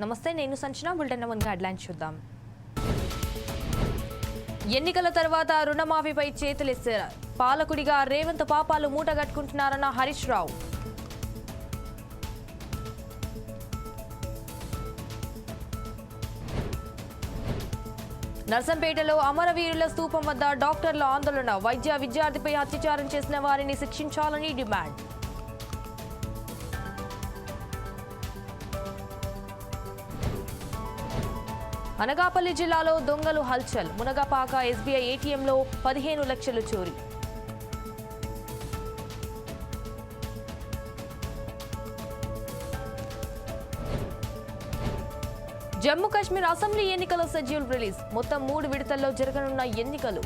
నమస్తే నేను సంచన. బులెటిన్ ముందుగా హెడ్లైన్స్ చూద్దాం. ఎన్నికల తర్వాత రుణమాఫీపై చేతులెత్తారు. పాలకుడిగా రేవంత్ పాపాలు మూటగట్టుకుంటున్నారన్న హరీష్ రావు. నర్సంపేటలో అమరవీరుల స్తూపం వద్ద డాక్టర్ల ఆందోళన. వైద్య విద్యార్థిపై అత్యాచారం చేసిన వారిని శిక్షించాలని డిమాండ్. అనగాపల్లి జిల్లాలో దొంగలు హల్చల్. మునగపాక ఎస్బీఐ ఏటీఎంలో పదిహేను లక్షలు చోరీ. జమ్మూ కాశ్మీర్ అసెంబ్లీ ఎన్నికల షెడ్యూల్ రిలీజ్. మొత్తం మూడు విడతల్లో జరగనున్న ఎన్నికలు.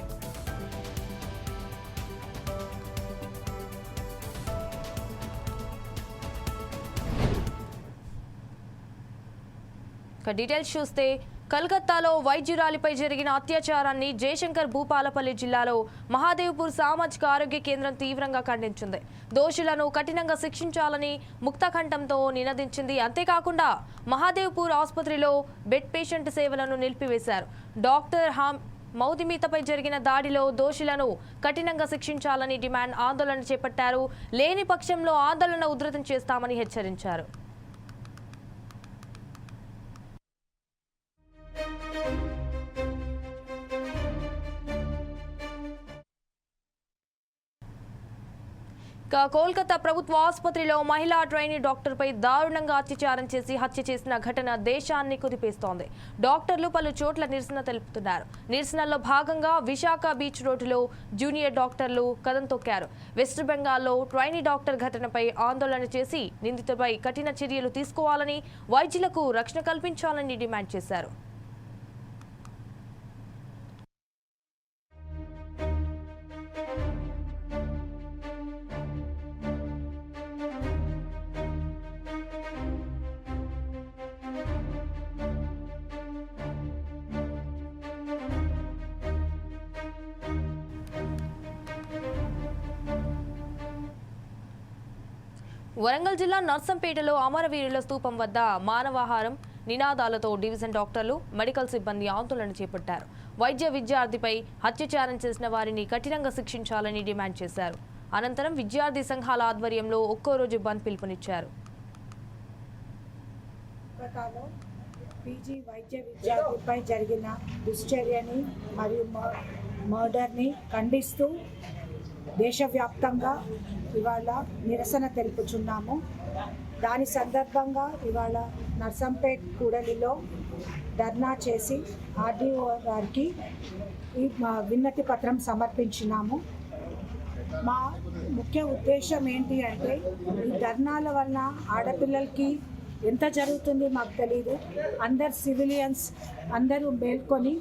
డీటెయిల్స్ చూస్తే కలకత్తాలో వైద్యురాలిపై జరిగిన అత్యాచారాన్ని జయశంకర్ భూపాలపల్లి జిల్లాలో మహాదేవ్పూర్ సామాజిక ఆరోగ్య కేంద్రం తీవ్రంగా ఖండించింది. దోషులను కఠినంగా శిక్షించాలని ముక్తకంఠంతో నినదించింది. అంతేకాకుండా మహాదేవ్పూర్ ఆసుపత్రిలో బెడ్ పేషెంట్ సేవలను నిలిపివేశారు. డాక్టర్ హామ్ మౌదిమీతపై జరిగిన దాడిలో దోషులను కఠినంగా శిక్షించాలని డిమాండ్ ఆందోళన చేపట్టారు. లేని పక్షంలో ఆందోళన ఉధృతం చేస్తామని హెచ్చరించారు. ఇక కోల్కతా ప్రభుత్వ ఆసుపత్రిలో మహిళా ట్రైనీ డాక్టర్పై దారుణంగా అత్యాచారం చేసి హత్య చేసిన ఘటన దేశాన్ని కుదిపేస్తోంది. డాక్టర్లు పలు చోట్ల నిరసన తెలుపుతున్నారు. నిరసనలో భాగంగా విశాఖ బీచ్ రోడ్డులో జూనియర్ డాక్టర్లు కదం తొక్కారు. వెస్ట్ బెంగాల్లో ట్రైనీ డాక్టర్ ఘటనపై ఆందోళన చేసి నిందితుపై కఠిన చర్యలు తీసుకోవాలని వైద్యులకు రక్షణ కల్పించాలని డిమాండ్ చేశారు. వరంగల్ జిల్లా నర్సంపేటలో అమరవీరుల స్తూపం వద్ద మానవాహారం నినాదాలతో డివిజన్ డాక్టర్లు మెడికల్ సిబ్బంది ఆందోళన చేపట్టారు. వైద్య విద్యార్థిపై అత్యాచారం చేసిన వారిని కఠినంగా శిక్షించాలని డిమాండ్ చేశారు. అనంతరం విద్యార్థి సంఘాల ఆధ్వర్యంలో ఒక్కో రోజు బంద్ పిలుపునిచ్చారు. పీజీ వైద్య విద్యార్థిపై జరిగిన దుశ్చర్యని మరియు మర్డర్ని ఖండిస్తూ దేశవ్యాప్తంగా ఇవాళ నిరసన తెలుపుచున్నాము. దాని సందర్భంగా ఇవాళ నర్సంపేట్ కూడలిలో ధర్నా చేసి ఆర్డీఓ గారికి ఈ మా విన్నతి పత్రం సమర్పించినాము. మా ముఖ్య ఉద్దేశం ఏంటి అంటే ఈ ధర్నాల వలన ఆడపిల్లలకి ఎంత జరుగుతుంది మాకు తెలియదు అందరు సివిలియన్స్ అందరూ మేల్కొని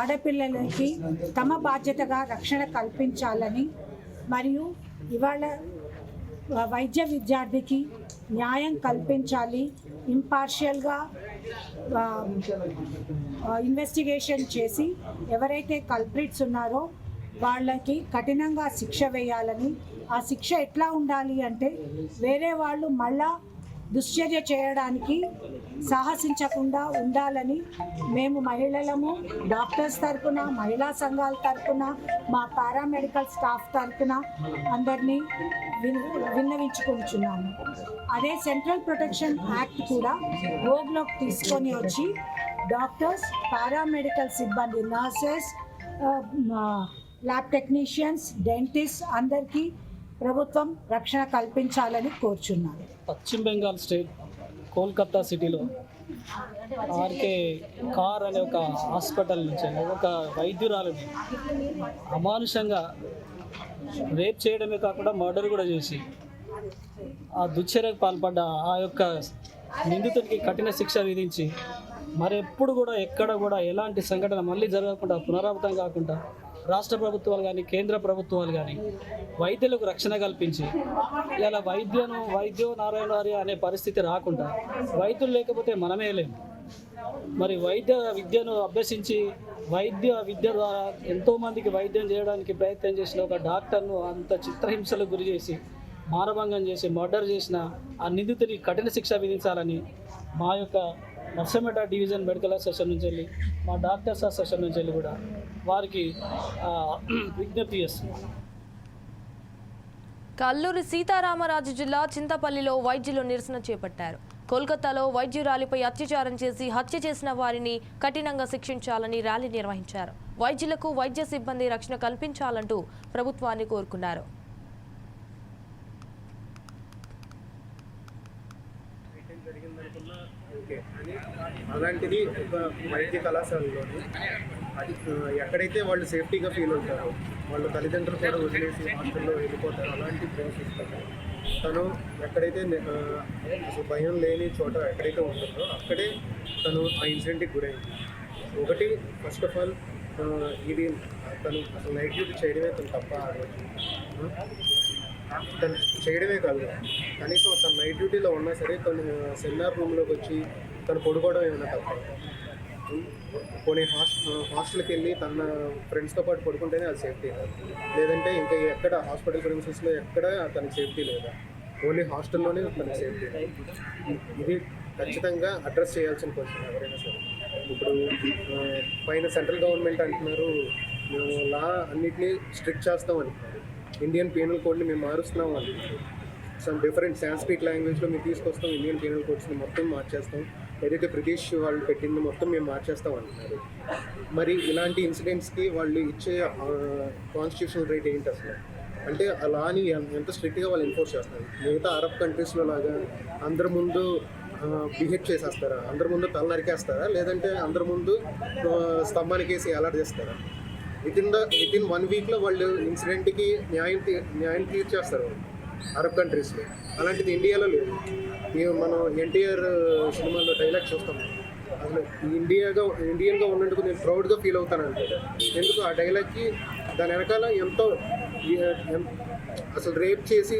ఆడపిల్లలకి తమ బాధ్యతగా రక్షణ కల్పించాలని మరియు ఇవాళ వైద్య విద్యార్థికి న్యాయం కల్పించాలి ఇంపార్షియల్గా ఇన్వెస్టిగేషన్ చేసి ఎవరైతే కల్ప్రిట్స్ ఉన్నారో వాళ్ళకి కఠినంగా శిక్ష వేయాలని ఆ శిక్ష ఎట్లా ఉండాలి అంటే వేరే వాళ్ళు మళ్ళా దుశ్చర్య చేయడానికి సాహసించకుండా ఉండాలని మేము మహిళలము డాక్టర్స్ తరపున మహిళా సంఘాల తరపున మా పారామెడికల్ స్టాఫ్ తరఫున అందరినీ విన్ విన్నవించుకుంటున్నాము. అదే సెంట్రల్ ప్రొటెక్షన్ యాక్ట్ కూడా రోగ్లోకి తీసుకొని వచ్చి డాక్టర్స్ పారామెడికల్ సిబ్బంది నర్సెస్ ల్యాబ్ టెక్నీషియన్స్ డెంటిస్ట్ అందరికీ ప్రభుత్వం రక్షణ కల్పించాలని కోరుచున్నాను. పశ్చిమ బెంగాల్ స్టేట్ కోల్కతా సిటీలో ఆర్కే కార్ అనే ఒక హాస్పిటల్ నుంచి ఒక వైద్యురాలని అమానుషంగా రేప్ చేయడమే కాకుండా మర్డర్ కూడా చేసి ఆ దుశ్చర్యకు పాల్పడ్డ ఆ యొక్క నిందితుడికి కఠిన శిక్ష విధించి మరెప్పుడు కూడా ఎక్కడ కూడా ఎలాంటి సంఘటన మళ్ళీ జరగకుండా పునరావృతం కాకుండా రాష్ట్ర ప్రభుత్వాలు కానీ కేంద్ర ప్రభుత్వాలు కానీ వైద్యులకు రక్షణ కల్పించి ఇలా వైద్యను వైద్యో నారాయణ వారి అనే పరిస్థితి రాకుండా వైద్యులు లేకపోతే మనమే లేము. మరి వైద్య విద్యను అభ్యసించి వైద్య విద్య ద్వారా ఎంతోమందికి వైద్యం చేయడానికి ప్రయత్నం చేసిన ఒక డాక్టర్ను అంత చిత్రహింసలకు గురి చేసి మానభంగం చేసి మర్డర్ చేసిన ఆ నిందితుని కఠిన శిక్ష విధించాలని మా యొక్క నర్సంపేట డివిజన్ మెడికల్ అసోసియేషన్ నుంచి వెళ్ళి మా డాక్టర్స్ అసోసియేషన్ నుంచి వెళ్ళి కూడా వారికి విజ్ఞప్తి చేస్తున్నాం. కల్లూరు సీతారామరాజు జిల్లా చింతపల్లిలో వైద్యులు నిరసన చేపట్టారు. కోల్కతాలో వైద్యురాలిపై అత్యాచారం చేసి హత్య చేసిన వారిని కఠినంగా శిక్షించాలని ర్యాలీ నిర్వహించారు. వైద్యులకు వైద్య సిబ్బంది రక్షణ కల్పించాలంటూ ప్రభుత్వాన్ని కోరుకున్నారు. అలాంటిది ఒక వైద్య కళాశాలలోని అది ఎక్కడైతే వాళ్ళు సేఫ్టీగా ఫీల్ అవుతారో వాళ్ళ తల్లిదండ్రులు కూడా వదిలేసి హాస్టల్లో వెళ్ళిపోతారు అలాంటి ప్లేసెస్లో తను ఎక్కడైతే అసలు భయం లేని చోట ఎక్కడైతే ఉంటుందో అక్కడే తను ఆ ఇన్సిడెంట్కి గురైంది ఒకటి ఫస్ట్ ఆఫ్ ఆల్ ఇది తను అసలు నైట్ డ్యూటీ చేయడమే తను తప్ప ఆ రోజు. తను చేయడమే కాదు. కనీసం తన నైట్ డ్యూటీలో ఉన్నా సరే తను సెమినార్ రూమ్లోకి వచ్చి తను పడుకోవడం ఏమైనా తప్ప? కొన్ని హాస్టల్ హాస్టల్కి వెళ్ళి తన ఫ్రెండ్స్తో పాటు పడుకుంటేనే అది సేఫ్టీ లేదంటే ఇంకా ఎక్కడ హాస్పిటల్ ప్రిన్సెస్లో ఎక్కడ తనకి సేఫ్టీ లేదా? ఓన్లీ హాస్టల్లోనే తనకి సేఫ్టీ ఇది ఖచ్చితంగా అడ్రస్ చేయాల్సిన క్వశ్చన్ ఎవరైనా సరే. ఇప్పుడు పైన సెంట్రల్ గవర్నమెంట్ అంటున్నారు మేము లా అన్నిటినీ స్ట్రిక్ట్ చేస్తాం అంటున్నారు. ఇండియన్ పీనల్ కోడ్ని మేము మారుస్తున్నాం అంటున్నారు. సమ్ డిఫరెంట్ సాంస్క్రిట్ లాంగ్వేజ్లో మేము తీసుకొస్తాం ఇండియన్ పీనల్ కోడ్స్ని మొత్తం మార్చేస్తాం. ఏదైతే బ్రిటిష్ వాళ్ళు పెట్టింది మొత్తం మేము మార్చేస్తాం అంటున్నారు. మరి ఇలాంటి ఇన్సిడెంట్స్కి వాళ్ళు ఇచ్చే కాన్స్టిట్యూషనల్ రైట్ ఏంటి అసలు? అంటే అలాని ఎంత స్ట్రిక్ట్గా వాళ్ళు ఎన్ఫోర్స్ చేస్తారు? మిగతా అరబ్ కంట్రీస్లో లాగా అందరి ముందు బిహేవ్ చేసేస్తారా? అందరి ముందు తల నరికేస్తారా? లేదంటే అందరి ముందు స్తంభానికి వేసి అలర్ట్ చేస్తారా? Within the within one వీక్లో వాళ్ళు ఇన్సిడెంట్కి న్యాయం న్యాయం తీర్చేస్తారు వాళ్ళు. అరబ్ కంట్రీస్లో అలాంటిది ఇండియాలో లేదు. మేము మనం ఎన్టీఆర్ సినిమాలో డైలాగ్ చూస్తాం. అసలు ఇండియాగా ఇండియన్గా ఉన్నందుకు నేను ప్రౌడ్గా ఫీల్ అవుతాను అంటాడు ఎందుకు? ఆ డైలాగ్కి దాని వెనకాల ఎంతో అసలు రేప్ చేసి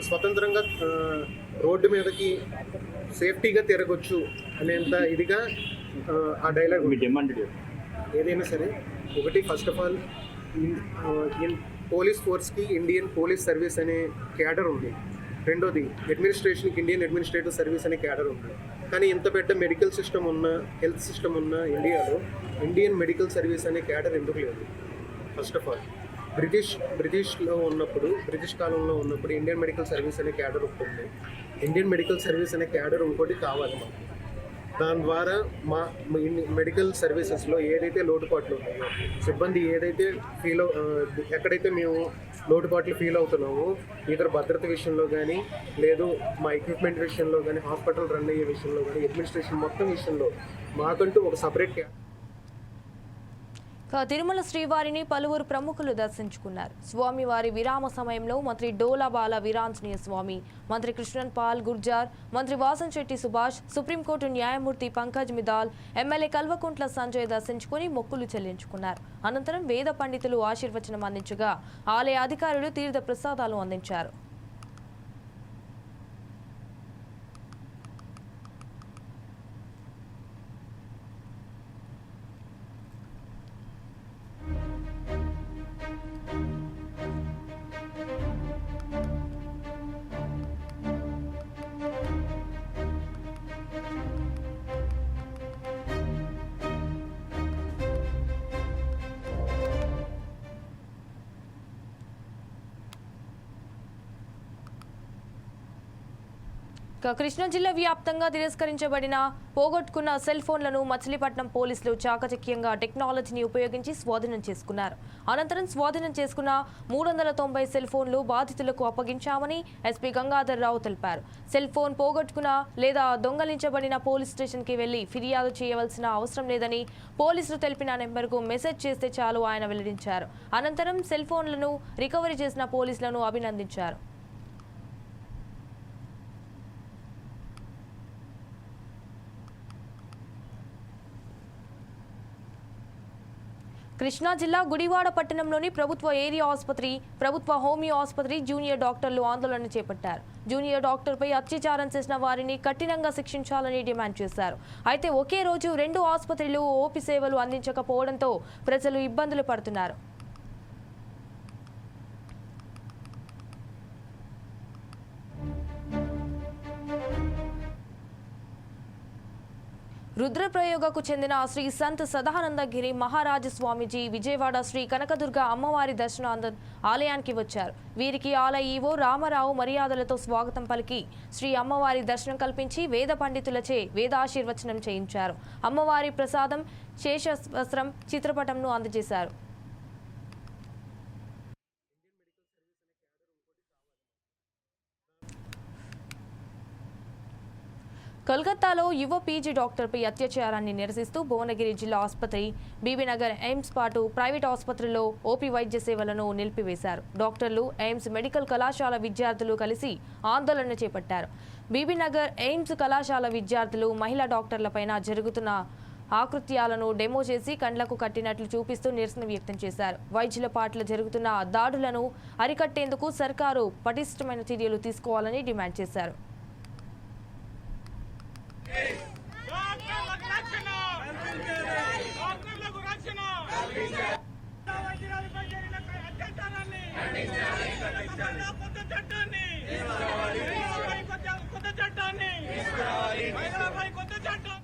స్వతంత్రంగా రోడ్డు మీదకి సేఫ్టీగా తిరగొచ్చు అనేంత ఇదిగా ఆ, డైలాగ్. ఏదైనా సరే ఒకటి ఫస్ట్ ఆఫ్ ఆల్ పోలీస్ ఫోర్స్కి ఇండియన్ పోలీస్ సర్వీస్ అనే క్యాడర్ ఉంది. రెండోది అడ్మినిస్ట్రేషన్కి ఇండియన్ అడ్మినిస్ట్రేటివ్ సర్వీస్ అనే క్యాడర్ ఉంది. కానీ ఇంత పెద్ద మెడికల్ సిస్టమ్ ఉన్న హెల్త్ సిస్టమ్ ఉన్న ఇండియాలో ఇండియన్ మెడికల్ సర్వీస్ అనే క్యాడర్ ఎందుకు లేదు? ఫస్ట్ ఆఫ్ ఆల్ బ్రిటిష్ బ్రిటిష్లో ఉన్నప్పుడు బ్రిటిష్ కాలంలో ఉన్నప్పుడు ఇండియన్ మెడికల్ సర్వీస్ అనే క్యాడర్ ఒకటి ఉంది ఇండియన్ మెడికల్ సర్వీస్ అనే క్యాడర్ ఇంకోటి కావాలి మాకు. దాని ద్వారా మా మెడికల్ సర్వీసెస్లో ఏదైతే లోటుపాట్లు ఉన్నాయో సిబ్బంది ఏదైతే ఫీల్ ఎక్కడైతే మేము లోటుపాట్లు ఫీల్ అవుతున్నామో ఇతర భద్రత విషయంలో కానీ లేదు మా ఎక్విప్మెంట్ విషయంలో కానీ హాస్పిటల్ రన్ అయ్యే విషయంలో కానీ అడ్మినిస్ట్రేషన్ మొత్తం విషయంలో మాకంటూ ఒక సపరేట్ క్యా తిరుమల శ్రీవారిని పలువురు ప్రముఖులు దర్శించుకున్నారు. స్వామివారి విరామ సమయంలో మంత్రి డోలాబాల వీరాంజనేయ స్వామి మంత్రి కృష్ణన్ పాల్ గుర్జార్ మంత్రి వాసన్ శెట్టి సుభాష్ సుప్రీంకోర్టు న్యాయమూర్తి పంకజ్ మిదాల్ ఎమ్మెల్యే కల్వకుంట్ల సంజయ్ దర్శించుకుని మొక్కులు చెల్లించుకున్నారు. అనంతరం వేద పండితులు ఆశీర్వచనం అందించగా ఆలయ అధికారులు తీర్థ ప్రసాదాలు అందించారు. ఇక కృష్ణా జిల్లా వ్యాప్తంగా తిరస్కరించబడిన పోగొట్టుకున్న సెల్ ఫోన్లను మచిలీపట్నం పోలీసులు చాకచక్యంగా టెక్నాలజీని ఉపయోగించి స్వాధీనం చేసుకున్నారు. అనంతరం స్వాధీనం చేసుకున్న మూడు వందల తొంభై సెల్ ఫోన్లు బాధితులకు అప్పగించామని ఎస్పీ గంగాధర్ రావు తెలిపారు. సెల్ ఫోన్ పోగొట్టుకున్న లేదా దొంగలించబడిన పోలీస్ స్టేషన్కి వెళ్ళి ఫిర్యాదు చేయవలసిన అవసరం లేదని పోలీసులు తెలిపిన నెంబర్కు మెసేజ్ చేస్తే చాలు ఆయన వెల్లడించారు. అనంతరం సెల్ ఫోన్లను రికవరీ చేసిన పోలీసులను అభినందించారు. కృష్ణా జిల్లా గుడివాడ పట్టణంలోని ప్రభుత్వ ఏరియా ఆసుపత్రి ప్రభుత్వ హోమియో ఆసుపత్రి జూనియర్ డాక్టర్లు ఆందోళన చేపట్టారు. జూనియర్ డాక్టర్పై అత్యాచారం చేసిన వారిని కఠినంగా శిక్షించాలని డిమాండ్ చేశారు. అయితే ఒకే రోజు రెండు ఆసుపత్రులు ఓపీ సేవలు అందించకపోవడంతో ప్రజలు ఇబ్బందులు పడుతున్నారు. రుద్రప్రయోగకు చెందిన శ్రీ సంత్ సదానందగిరి మహారాజ స్వామీజీ విజయవాడ శ్రీ కనకదుర్గ అమ్మవారి దర్శనానంద ఆలయానికి వచ్చారు. వీరికి ఆలయ ఈవో రామారావు మర్యాదలతో స్వాగతం పలికి శ్రీ అమ్మవారి దర్శనం కల్పించి వేద పండితులచే వేదాశీర్వచనం చేయించారు. అమ్మవారి ప్రసాదం శేష వస్త్రం చిత్రపటంను అందజేశారు. కోల్కతాలో యువ పీజీ డాక్టర్పై అత్యాచారాన్ని నిరసిస్తూ భువనగిరి జిల్లా ఆసుపత్రి బీబీనగర్ ఎయిమ్స్ పాటు ప్రైవేట్ ఆసుపత్రిలో ఓపీ వైద్య సేవలను నిలిపివేశారు. డాక్టర్లు ఎయిమ్స్ మెడికల్ కళాశాల విద్యార్థులు కలిసి ఆందోళన చేపట్టారు. బీబీనగర్ ఎయిమ్స్ కళాశాల విద్యార్థులు మహిళా డాక్టర్లపైన జరుగుతున్న ఆకృత్యాలను డెమో చేసి కండ్లకు కట్టినట్లు చూపిస్తూ నిరసన వ్యక్తం చేశారు. వైద్యుల పాటల జరుగుతున్న దాడులను అరికట్టేందుకు సర్కారు పటిష్టమైన చర్యలు తీసుకోవాలని డిమాండ్ చేశారు డాక్టర్లకు రక్షణ డాక్టర్లకు రక్షణ వైద్యురాలిపై జరిగిన అత్యాచారాన్ని మహిళా కొత్త చట్టాన్ని కొత్త- చట్టం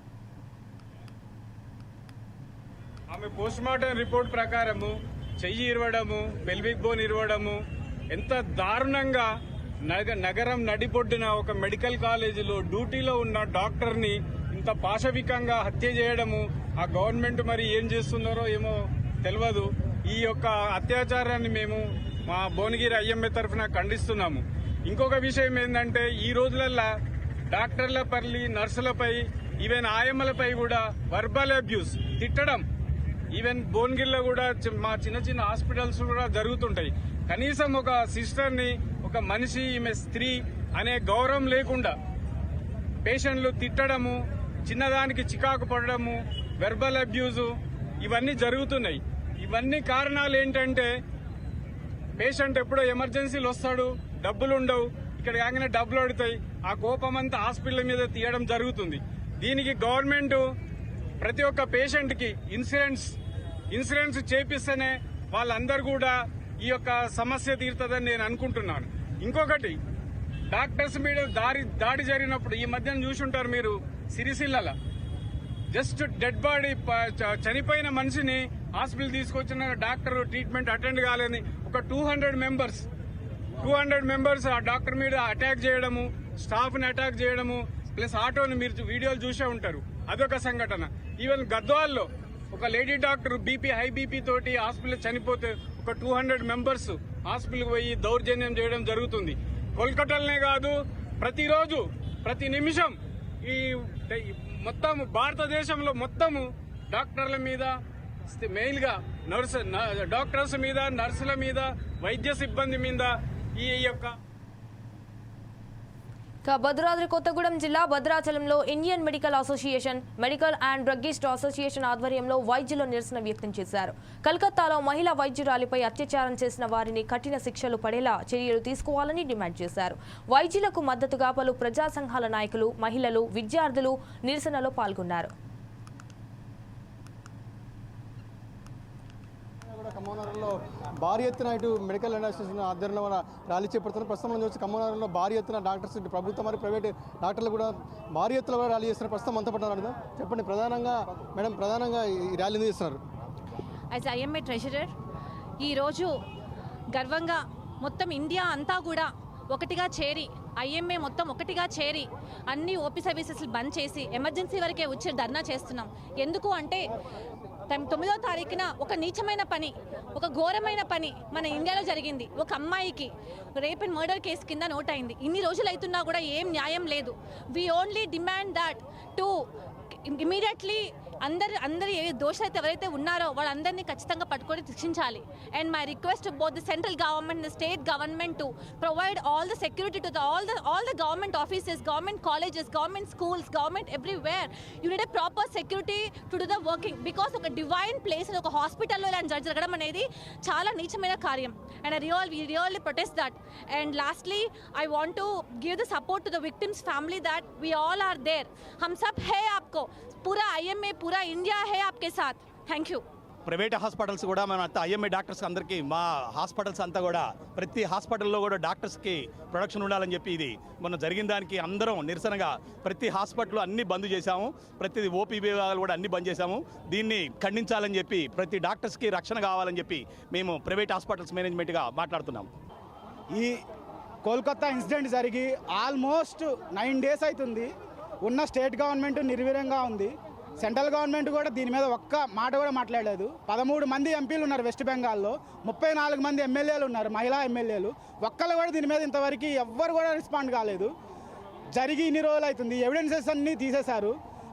ఆమె పోస్ట్ మార్టం రిపోర్ట్ ప్రకారము చెయ్యి ఇరవడము పెల్విక్ బోన్ ఇరవడము ఎంత దారుణంగా నగరం నడిపొడ్డున ఒక మెడికల్ కాలేజీలో డ్యూటీలో ఉన్న డాక్టర్ని ఇంత పాశవికంగా హత్య చేయడము ఆ గవర్నమెంట్ మరి ఏం చేస్తున్నారో ఏమో తెలియదు ఈ యొక్క అత్యాచారాన్ని మేము మా భువనగిరి ఐఎంఏ తరఫున ఖండిస్తున్నాము. ఇంకొక విషయం ఏంటంటే ఈ రోజులల్లా డాక్టర్ల పల్లి నర్సులపై ఈవెన్ ఆయమ్మలపై కూడా వర్బల్ అబ్యూస్ తిట్టడం. ఈవెన్ భువనగిరిలో కూడా చి- మా చిన్న చిన్న హాస్పిటల్స్ కూడా జరుగుతుంటాయి. కనీసం ఒక సిస్టర్ని ఒక మనిషి ఈమె స్త్రీ అనే గౌరవం లేకుండా పేషెంట్లు తిట్టడము చిన్నదానికి చికాకు పడడము వెర్బల్ అబ్యూజు ఇవన్నీ జరుగుతున్నాయి. ఇవన్నీ కారణాలు ఏంటంటే పేషెంట్ ఎప్పుడో ఎమర్జెన్సీలు వస్తాడు డబ్బులు ఉండవు ఇక్కడ కాగానే డబ్బులు అడుగుతాయి ఆ కోపం అంతా హాస్పిటల్ మీద తీయడం జరుగుతుంది. దీనికి గవర్నమెంట్ ప్రతి ఒక్క పేషెంట్కి ఇన్సూరెన్స్ ఇన్సూరెన్స్ చేపిస్తేనే వాళ్ళందరూ కూడా ఈ యొక్క సమస్య తీరుతుందని నేను అనుకుంటున్నాను. ఇంకొకటి డాక్టర్స్ మీద దారి దాడి జరిగినప్పుడు ఈ మధ్యన చూసుంటారు మీరు సిరిసిల్లల. జస్ట్ డెడ్ బాడీ చ- చనిపోయిన మనిషిని హాస్పిటల్ తీసుకొచ్చిన డాక్టర్ ట్రీట్మెంట్ అటెండ్ కాలేని ఒక two hundred members. Two hundred members ఆ డాక్టర్ మీద అటాక్ చేయడము స్టాఫ్ని అటాక్ చేయడము ప్లస్ ఆటోని మీరు వీడియోలు చూసే ఉంటారు. అదొక సంఘటన. ఈవెన్ గద్వాల్లో ఒక lady doctor BP high BP తోటి హాస్పిటల్ చనిపోతే ఒక టూ హండ్రెడ్ మెంబర్స్ హాస్పిటల్కి పోయి దౌర్జన్యం చేయడం జరుగుతుంది. కోల్కతాలోనే కాదు ప్రతిరోజు ప్రతి నిమిషం ఈ మొత్తం భారతదేశంలో మొత్తము డాక్టర్ల మీద మెయిన్గా నర్స్ డాక్టర్స్ మీద నర్సుల మీద వైద్య సిబ్బంది మీద ఈ యొక్క భద్రాద్రి కొత్తగూడెం జిల్లా భద్రాచలంలో Indian medical association medical and druggist association ఆధ్వర్యంలో వైద్యులు నిరసన వ్యక్తం చేశారు. కలకత్తాలో మహిళా వైద్యురాలిపై అత్యాచారం చేసిన వారిని కఠిన శిక్షలు పడేలా చర్యలు తీసుకోవాలని డిమాండ్ చేశారు. వైద్యులకు మద్దతుగా పలు ప్రజా సంఘాల నాయకులు మహిళలు విద్యార్థులు నిరసనలో పాల్గొన్నారు. కూడా భారీ ఎత్తున ఇటు మెడికల్ అసోసియేషన్ ఆధ్వర్యంలో మన ర్యాలీ చేపడుతున్నారు ప్రస్తుతం మనం చూసి ఖమ్మంనగరంలో భారీ ఎత్తున డాక్టర్స్ ఇటు ప్రభుత్వం మరియు ప్రైవేట్ డాక్టర్లు కూడా భారీ ఎత్తులో కూడా ర్యాలీ చేస్తున్నారు. ప్రస్తుతం అంతా పడుతున్నారు చెప్పండి ప్రధానంగా మేడం ప్రధానంగా ఈ ర్యాలీ చేస్తున్నారు యాజ్ ఐఎంఏ ట్రెషరర్ ఈరోజు గర్వంగా మొత్తం ఇండియా అంతా కూడా ఒకటిగా చేరి ఐఎంఏ మొత్తం ఒకటిగా చేరి అన్ని ఓపీ సర్వీసెస్ బంద్ చేసి ఎమర్జెన్సీ వరకే వచ్చి ధర్నా చేస్తున్నాం. ఎందుకు అంటే తొమ్మిదో తారీఖున ఒక నీచమైన పని ఒక ఘోరమైన పని మన ఇండియాలో జరిగింది. ఒక అమ్మాయికి రేప్ అండ్ మర్డర్ కేసు కింద నోట్ అయింది ఇన్ని రోజులు అవుతున్నా కూడా ఏం న్యాయం లేదు. We only demand that to immediately అందరు అందరు ఏ దోషులైతే ఎవరైతే ఉన్నారో వాళ్ళందరినీ ఖచ్చితంగా పట్టుకొని శిక్షించాలి. And my request both the central government the state government to provide all the security to the all the all the government offices government colleges government schools government everywhere you need a proper security to do the working because ఒక divine place ఒక హాస్పిటల్లో ఇలా జరగడం అనేది చాలా నీచమైన కార్యం. And I real we really protest that and lastly I want to give the support to the victims family that we all are there హమ్ సబ్ హే ఆప్కో पूरा आईएमए पूरा इंडिया है आपके साथ थैंक यू ప్రైవేట్ హాస్పిటల్స్ కూడా మన ఐఎంఏ డాక్టర్స్ అందరికీ మా హాస్పిటల్స్ అంతా కూడా ప్రతి హాస్పిటల్లో కూడా డాక్టర్స్కి ప్రొడక్షన్ ఉండాలని చెప్పి ఇది మొన్న జరిగిన దానికి అందరం నిరసనగా ప్రతి హాస్పిటల్ అన్ని బంద్ చేశాము ప్రతి ఓపీ విభాగాలు కూడా అన్ని బంద్ చేశాము దీన్ని ఖండించాలని చెప్పి ప్రతి డాక్టర్స్కి రక్షణ కావాలని చెప్పి మేము ప్రైవేట్ హాస్పిటల్స్ మేనేజ్మెంట్గా మాట్లాడుతున్నాం ఈ కోల్కతా ఇన్సిడెంట్ జరిగి ఆల్మోస్ట్ నైన్ డేస్ అవుతుంది ఉన్న స్టేట్ గవర్నమెంట్ నిర్వీర్యంగా ఉంది. సెంట్రల్ గవర్నమెంట్ కూడా దీని మీద ఒక్క మాట కూడా మాట్లాడలేదు. పదమూడు మంది ఎంపీలు ఉన్నారు వెస్ట్ బెంగాల్లో. ముప్పై నాలుగు మంది ఎమ్మెల్యేలు ఉన్నారు మహిళా ఎమ్మెల్యేలు. ఒక్కళ్ళు కూడా దీని మీద ఇంతవరకు ఎవ్వరు కూడా రెస్పాండ్ కాలేదు. జరిగి ఇన్ని రోజులు అవుతుంది. ఎవిడెన్సెస్ అన్నీ తీసేశారు.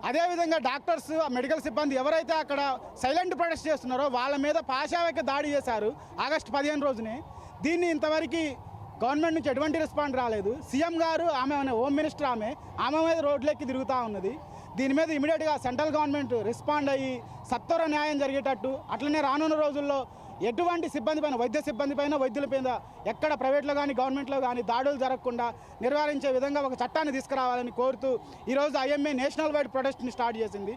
అదేవిధంగా డాక్టర్స్ మెడికల్ సిబ్బంది ఎవరైతే అక్కడ సైలెంట్ ప్రొటెస్ట్ చేస్తున్నారో వాళ్ళ మీద పాశావకి దాడి చేశారు ఆగస్టు పదిహేను రోజునే. దీన్ని ఇంతవరకు గవర్నమెంట్ నుంచి ఎటువంటి రెస్పాండ్ రాలేదు. సీఎం గారు ఆమె హోమ్ మినిస్టర్ ఆమె ఆమె మీద రోడ్లెక్కి తిరుగుతూ ఉన్నది. దీని మీద ఇమీడియట్గా సెంట్రల్ గవర్నమెంట్ రెస్పాండ్ అయ్యి సత్వర న్యాయం జరిగేటట్టు అట్లనే రానున్న రోజుల్లో ఎటువంటి సిబ్బంది పైన వైద్య సిబ్బంది పైన వైద్యుల మీద ఎక్కడ ప్రైవేట్లో కానీ గవర్నమెంట్లో కానీ దాడులు జరగకుండా నిర్వహించే విధంగా ఒక చట్టాన్ని తీసుకురావాలని కోరుతూ ఈరోజు ఐఎంఏ నేషనల్ వైడ్ ప్రొటెస్ట్ని స్టార్ట్ చేసింది.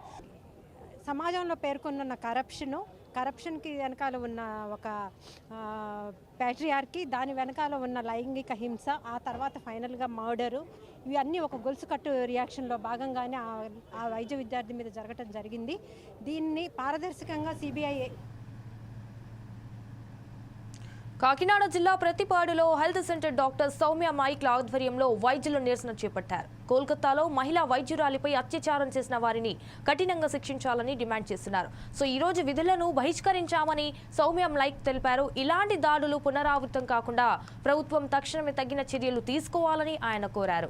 సమాజంలో పేర్కొన్న కరప్షను కరప్షన్కి వెనకాల ఉన్న ఒక ప్యాట్రియార్కి దాని వెనకాల ఉన్న లైంగిక హింస ఆ తర్వాత ఫైనల్గా మర్డరు ఇవన్నీ ఒక గొలుసు కట్టు రియాక్షన్లో భాగంగానే ఆ- ఆ వైద్య విద్యార్థి మీద జరగటం జరిగింది. దీన్ని పారదర్శకంగా సిబిఐ కాకినాడ జిల్లా ప్రతిపాడులో హెల్త్ సెంటర్ డాక్టర్ సౌమ్య మైక్ల ఆధ్వర్యంలో వైద్యులు నిరసన చేపట్టారు. కోల్కతాలో మహిళా వైద్యురాలిపై అత్యాచారం చేసిన వారిని కఠినంగా శిక్షించాలని డిమాండ్ చేస్తున్నారు. సో ఈ రోజు విధులను బహిష్కరించామని సౌమ్య మైక్ తెలిపారు. ఇలాంటి దాడులు పునరావృతం కాకుండా ప్రభుత్వం తక్షణమే తగిన చర్యలు తీసుకోవాలని ఆయన కోరారు.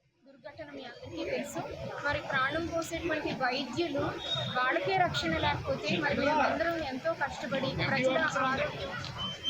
దుర్ఘటన మీ అందరికీ తెలుసు. మరి ప్రాణం పోసేటువంటి వైద్యులు వాళ్ళకే రక్షణ లేకపోతే మరి మేమందరం ఎంతో కష్టపడి ప్రజల ఆరోగ్యం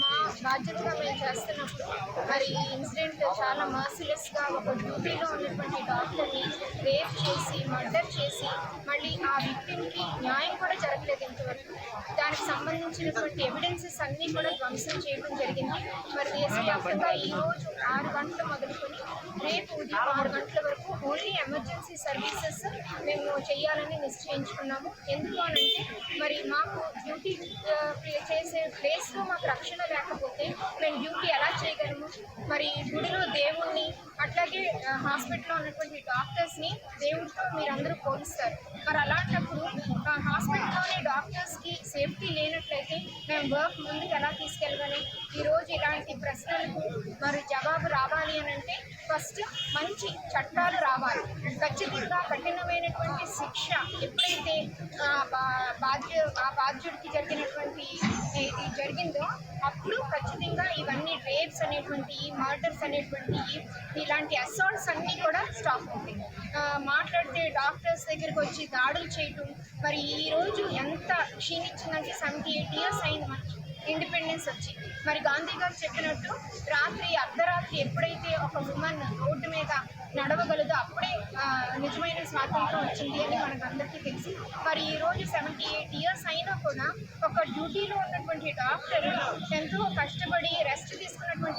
మా బాధ్యతగా మేము చేస్తున్నప్పుడు మరి ఈ ఇన్సిడెంట్ చాలా merciless గా ఒక డ్యూటీలో ఉన్నటువంటి డాక్టర్ని రేప్ చేసి మర్డర్ చేసి మళ్ళీ ఆ విక్టిమ్కి న్యాయం కూడా జరగలేదు ఇంతవరకు. దానికి సంబంధించినటువంటి ఎవిడెన్సెస్ అన్నీ కూడా ధ్వంసం చేయడం జరిగింది. మరి దేశవ్యాప్తంగా ఈ రోజు ఆరు గంటలు మొదలుకొని రేపు ఉదయం ఆరు గంటల వరకు ఓన్లీ ఎమర్జెన్సీ సర్వీసెస్ మేము చేయాలని నిశ్చయించుకున్నాము. ఎందుకు అనంటే మరి మాకు డ్యూటీ uh, చేసే ప్లేస్లో మాకు రక్షణ లేకపోతే మేము డ్యూటీ ఎలా చేయగలము? మరి గుడిలో దేవుణ్ణి అట్లాగే హాస్పిటల్లో ఉన్నటువంటి డాక్టర్స్ని దేవుడితో మీరందరూ పోలిస్తారు. మరి అలాంటప్పుడు ఆ, హాస్పిటల్లోని డాక్టర్స్కి సేఫ్టీ లేనట్లయితే మేము వర్క్ ముందుకు ఎలా తీసుకెళ్ళగలం? ఈరోజు ఇలాంటి ప్రశ్నలకు మరి జవాబు రావాలి అని అంటే ఫస్ట్ మంచి చట్టాలు రావాలి. ఖచ్చితంగా కఠినమైనటువంటి శిక్ష ఎప్పుడైతే బాధ్యు బా- ఆ బాధ్యుడికి జరిగినటువంటి ఇది జరిగిందో అప్పుడు ఖచ్చితంగా ఇవన్నీ రేప్స్ అనేటువంటి మర్డర్స్ అనేటువంటి ఇలాంటి అసాల్ట్స్ అన్నీ కూడా స్టాప్ అవుతాయి. మాట్లాడితే డాక్టర్స్ దగ్గరికి వచ్చి దాడులు చేయటం మరి ఈ రోజు ఎంత క్షీణించిందంటే సెవెంటీ ఎయిట్ ఇయర్స్ అయింది మనకి ఇండిపెండెన్స్ వచ్చి. మరి గాంధీ గారు చెప్పినట్టు రాత్రి అర్ధరాత్రి ఎప్పుడైతే ఒక ఉమెన్ రోడ్డు మీద నడవగలదో అప్పుడే నిజమైన స్వాతంత్రం వచ్చింది అని మనకు అందరికీ తెలుసు. మరి ఈరోజు సెవెంటీ ఎయిట్ ఇయర్స్ అయినా కూడా ఒక డ్యూటీలో ఉన్నటువంటి డాక్టర్ ఎంతో కష్టపడి రెస్ట్ తీసుకున్నటువంటి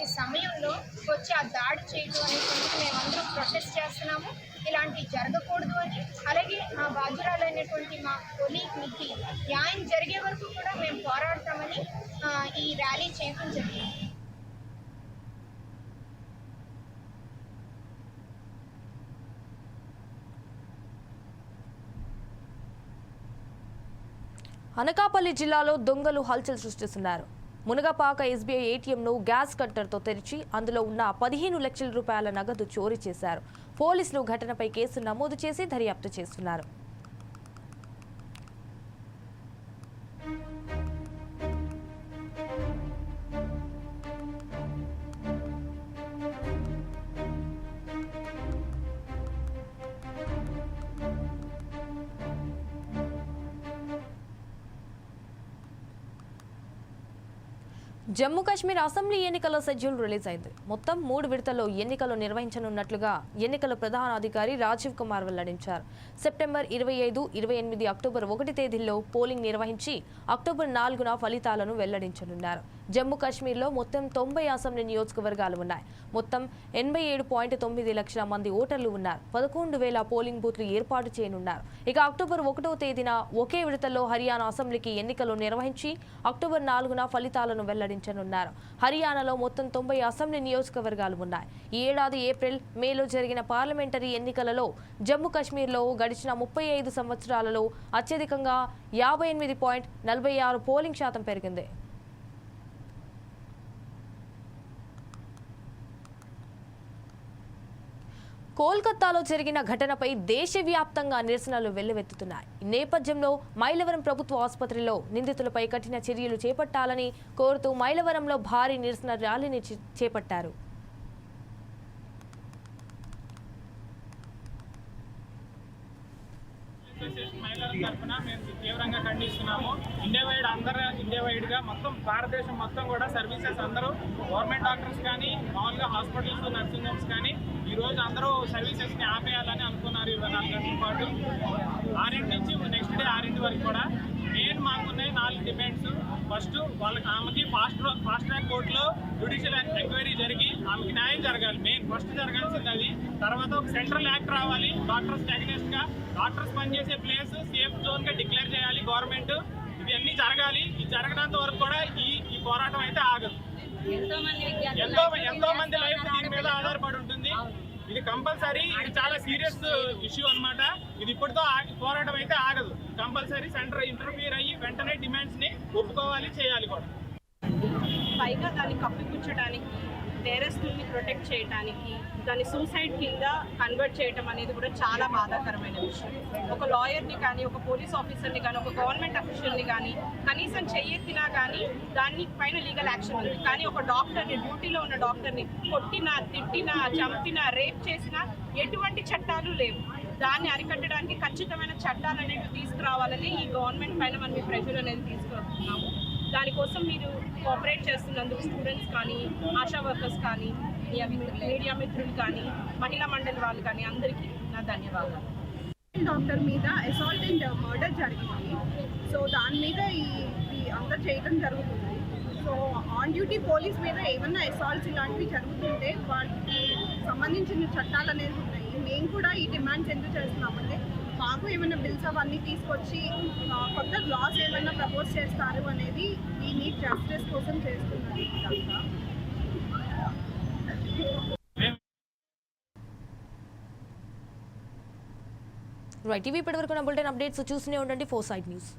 దాడి చేయదు అనేటువంటి మేమందరం ప్రొటెస్ట్ చేస్తున్నాము. ఇలాంటివి జరగకూడదు అని. అలాగే మా బాధ్యురాలైనటువంటి మా కొలీగ్కి న్యాయం జరిగే వరకు కూడా మేము పోరాడతామని ఈ ర్యాలీ చేయడం జరిగింది. అనకాపల్లి జిల్లాలో దొంగలు హల్చల్ సృష్టిస్తున్నారు. మునగపాక ఎస్బీఐ ఏటీఎంను గ్యాస్ కట్టర్తో తెరిచి అందులో ఉన్న పదిహేను లక్షల రూపాయల నగదు చోరీ చేశారు. పోలీసులు ఘటనపై కేసు నమోదు చేసి దర్యాప్తు చేస్తున్నారు. జమ్మూ కాశ్మీర్ అసెంబ్లీ ఎన్నికల షెడ్యూల్ రిలీజ్ అయింది. మొత్తం మూడు విడతల్లో ఎన్నికలు నిర్వహించనున్నట్లుగా ఎన్నికల ప్రధాన అధికారి రాజీవ్ కుమార్ వెల్లడించారు. సెప్టెంబర్ ఇరవై ఐదు ఇరవై ఎనిమిది అక్టోబర్ ఒకటి తేదీల్లో పోలింగ్ నిర్వహించి అక్టోబర్ నాలుగున ఫలితాలను వెల్లడించనున్నారు. జమ్మూ కాశ్మీర్లో మొత్తం తొంభై అసెంబ్లీ నియోజకవర్గాలు ఉన్నాయి. మొత్తం ఎనభై ఏడు పాయింట్ తొమ్మిది లక్షల మంది ఓటర్లు ఉన్నారు. పదకొండు వేల పోలింగ్ బూత్లు ఏర్పాటు చేయనున్నారు. ఇక అక్టోబర్ ఒకటో తేదీన ఒకే విడతల్లో హర్యానా అసెంబ్లీకి ఎన్నికలు నిర్వహించి అక్టోబర్ నాలుగున ఫలితాలను వెల్లడించనున్నారు. హర్యానాలో మొత్తం తొంభై అసెంబ్లీ నియోజకవర్గాలు ఉన్నాయి. ఈ ఏడాది ఏప్రిల్ మేలో జరిగిన పార్లమెంటరీ ఎన్నికలలో జమ్మూ కాశ్మీర్లో గడిచిన ముప్పై ఐదు సంవత్సరాలలో అత్యధికంగా యాభై ఎనిమిది పాయింట్ నలభై ఆరు పోలింగ్ శాతం పెరిగింది. కోల్కతాలో జరిగిన ఘటనపై దేశవ్యాప్తంగా నిరసనలు వెల్లువెత్తుతున్నాయి. ఈ నేపథ్యంలో మైలవరం ప్రభుత్వ ఆసుపత్రిలో నిందితులపై కఠిన చర్యలు చేపట్టాలని కోరుతూ మైలవరంలో భారీ నిరసన ర్యాలీని చేపట్టారు. మహిళల తరఫున మేము తీవ్రంగా ఖండిస్తున్నాము. ఇండియా వైడ్ అందరూ ఇండియా వైడ్ మొత్తం భారతదేశం మొత్తం కూడా సర్వీసెస్ అందరూ గవర్నమెంట్ డాక్టర్స్ కానీ మామూలుగా హాస్పిటల్స్ నర్సింగ్ హోమ్స్ కానీ ఈ రోజు అందరూ సర్వీసెస్ని ఆపేయాలని అనుకున్నారు ఇరవై నాలుగు గంటల పాటు. ఆరింటి నుంచి నెక్స్ట్ డే ఆరింటి వరకు కూడా మెయిన్ మాకున్నాయి నాలుగు డిమాండ్స్ ఫస్ట్ వాళ్ళకి ఆమెకి ఫాస్ట్ ఫాస్ట్ ట్రాక్ కోర్టులో జ్యుడిషియల్ ఎంక్వైరీ జరిగి ఆమెకి న్యాయం జరగాలి. మెయిన్ ఫస్ట్ జరగాల్సింది అది. తర్వాత ఒక సెంట్రల్ యాక్ట్ రావాలి. డాక్టర్స్ అగెనెస్ట్గా డాక్టర్స్ పనిచేసే ప్లేస్ సేఫ్ జోన్గా డిక్లేర్ చేయాలి గవర్నమెంట్ ఇవి అన్ని జరగాలి. ఇది జరగనంత వరకు కూడా ఈ ఈ పోరాటం అయితే ఆగదు. ఎంతో ఎంతో మంది లైఫ్ దీని మీద ఆధారపడి ఉంటుంది. ఇది కంపల్సరీ ఇది చాలా సీరియస్ ఇష్యూ అన్నమాట. ఇది ఇప్పటితో పోరాటం అయితే ఆగదు. కంపల్సరీ సెంటర్ ఇంటర్ఫియర్ అయ్యి వెంటనే డిమాండ్స్ని ఒప్పుకోవాలి చేయాలి కూడా. పైగా దాన్ని కప్పిపుచ్చడానికి నేరస్తుల్ని ప్రొటెక్ట్ చేయడానికి దాన్ని సూసైడ్ కింద కన్వర్ట్ చేయటం అనేది కూడా చాలా బాధాకరమైన విషయం. ఒక లాయర్ని కానీ ఒక పోలీస్ ఆఫీసర్ని కానీ ఒక గవర్నమెంట్ అఫీషియల్ని కానీ కనీసం చెయ్యెత్తినా కానీ దాన్ని పైన లీగల్ యాక్షన్ ఉంది. కానీ ఒక డాక్టర్ని డ్యూటీలో ఉన్న డాక్టర్ని కొట్టినా తిట్టినా చంపినా రేప్ చేసినా ఎటువంటి చట్టాలు లేవు. దాన్ని అరికట్టడానికి ఖచ్చితమైన చట్టాలు అనేవి తీసుకురావాలని ఈ గవర్నమెంట్ పైన మనం ఈ ప్రెషర్ అనేది తీసుకొస్తున్నాము దానికోసం మీరు కోఆపరేట్ చేస్తున్నందుకు స్టూడెంట్స్ కానీ ఆశా వర్కర్స్ కానీ మీడియా మిత్రులు మీడియా మిత్రులు కానీ మహిళా మండలి వాళ్ళు కానీ అందరికీ నా ధన్యవాదాలు. డాక్టర్ మీద అసాల్ట్ అండ్ మర్డర్ జరిగింది. సో దాని మీద ఈ అంతా చేయడం జరుగుతుంది. సో ఆన్ డ్యూటీ పోలీస్ మీద ఏమన్నా అసాల్ట్స్ ఇలాంటివి జరుగుతుంటే వాటికి సంబంధించిన చట్టాలు అనేవి ఉన్నాయి. మేము కూడా ఈ డిమాండ్స్ ఎందుకు చేస్తున్నామంటే మాకు ఏమైనా బిల్స్ అవన్నీ తీసుకొచ్చి కొత్త లాస్ ఏమైనా ప్రపోజ్ చేస్తారు అనేది ఈ నీట్ జస్టిస్ కోసం చేస్తున్నారు రైట్ ఇవి ఇప్పటివరకు నా బులెటిన్ అప్డేట్స్ చూస్తూనే ఉండండి ఫోర్ సైడ్ న్యూస్